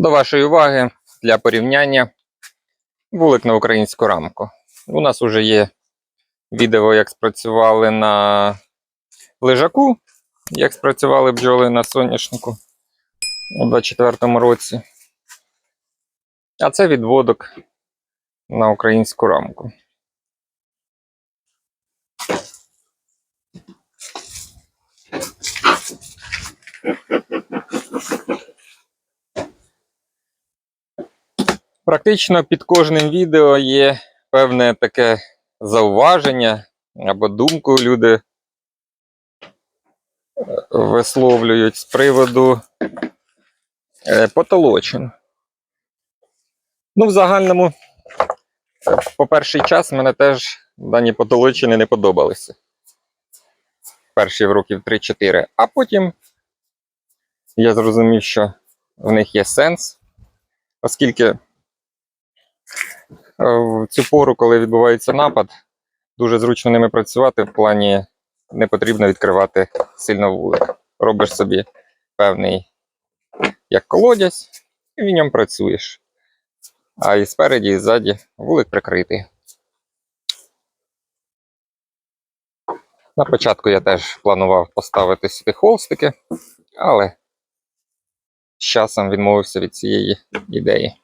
До вашої уваги для порівняння вулик на українську рамку. У нас вже є відео, як спрацювали на лежаку, як спрацювали бджоли на соняшнику у 24-му році. А це відводок на українську рамку. Практично під кожним відео є певне таке зауваження або думку люди е, висловлюють з приводу е, потолочин. Ну, в загальному, по перший час мене теж дані потолочини не подобалися. Перші років 3-4. А потім я зрозумів, що в них є сенс, оскільки в цю пору, коли відбувається напад, дуже зручно ними працювати в плані не потрібно відкривати сильно вулик. Робиш собі певний як колодязь, і в ньому працюєш. А і спереді, і ззаді вулик прикритий. На початку я теж планував поставити сюди холстики, але з часом відмовився від цієї ідеї.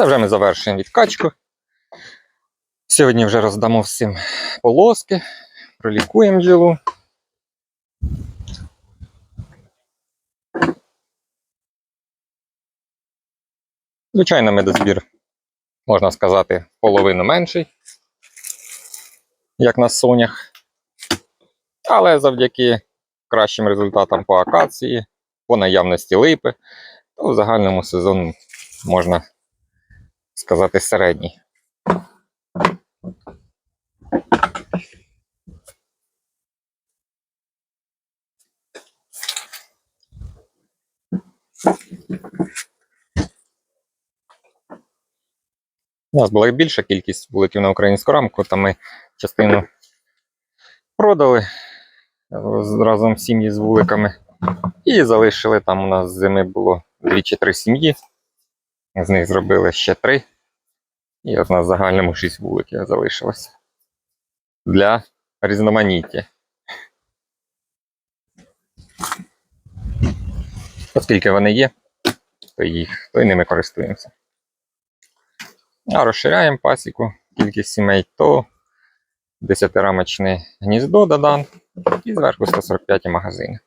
Це вже ми завершуємо відкачку. Сьогодні вже роздамо всім полоски, пролікуємо бджолу. Звичайно, медозбір, можна сказати, половину менший, як на сонях. Але завдяки кращим результатам по акації, по наявності липи, то в загальному сезону можна сказати середній. У нас була більша кількість вуликів на українську рамку, та ми частину продали е, разом з сім'ї з вуликами. І залишили там у нас зими було дві чи три сім'ї. З них зробили ще три. І от у нас в загальному шість вуликів залишилося. Для різноманіття. Оскільки вони є, то їх, то й ними користуємося. А розширяємо пасіку, кількість сімей, то 10-рамочне гніздо додан і зверху 145 магазини.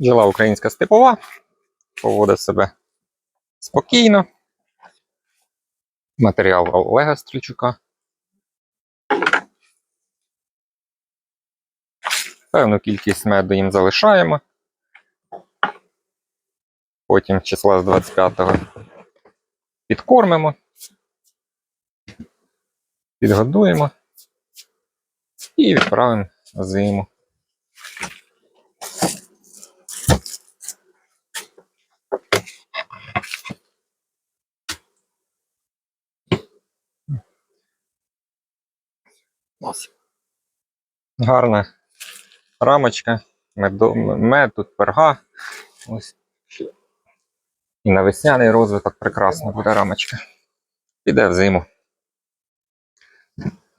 Жила українська степова, поводить себе спокійно. Матеріал Олега Стрільчука. Певну кількість меду їм залишаємо. Потім числа з 25-го підкормимо, підгодуємо і відправимо зиму. Гарна рамочка, мед, тут перга. Ось. І на весняний розвиток прекрасна буде рамочка. Піде в зиму.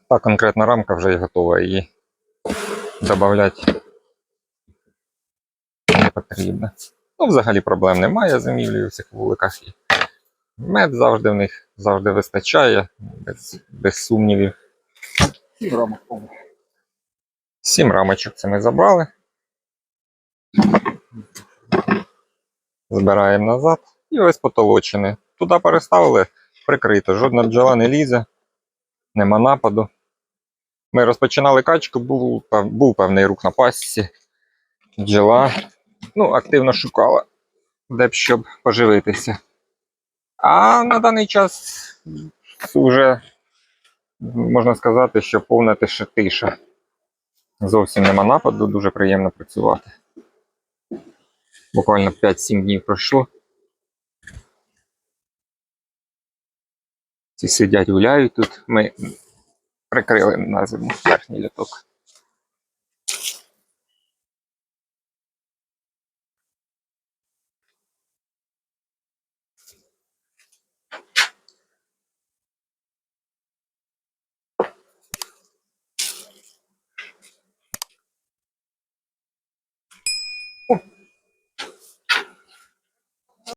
Та конкретна рамка вже і готова, її додати не потрібно. Ну, взагалі проблем немає зимівлі у цих вуликах. І мед завжди в них завжди вистачає, без, без сумнівів. Рамок, по-моєму. Сім рамочок це ми забрали. Збираємо назад. І ось потолочини. Туди переставили, прикрито. Жодна бджола не лізе, нема нападу. Ми розпочинали качку, був, був певний рух на пасіці. Бджола ну, активно шукала, де б щоб поживитися. А на даний час вже можна сказати, що повна тиша тиша. Зовсім нема нападу, дуже приємно працювати. Буквально 5-7 днів пройшло. Ці сидять, гуляють тут. Ми прикрили на зиму верхній літок.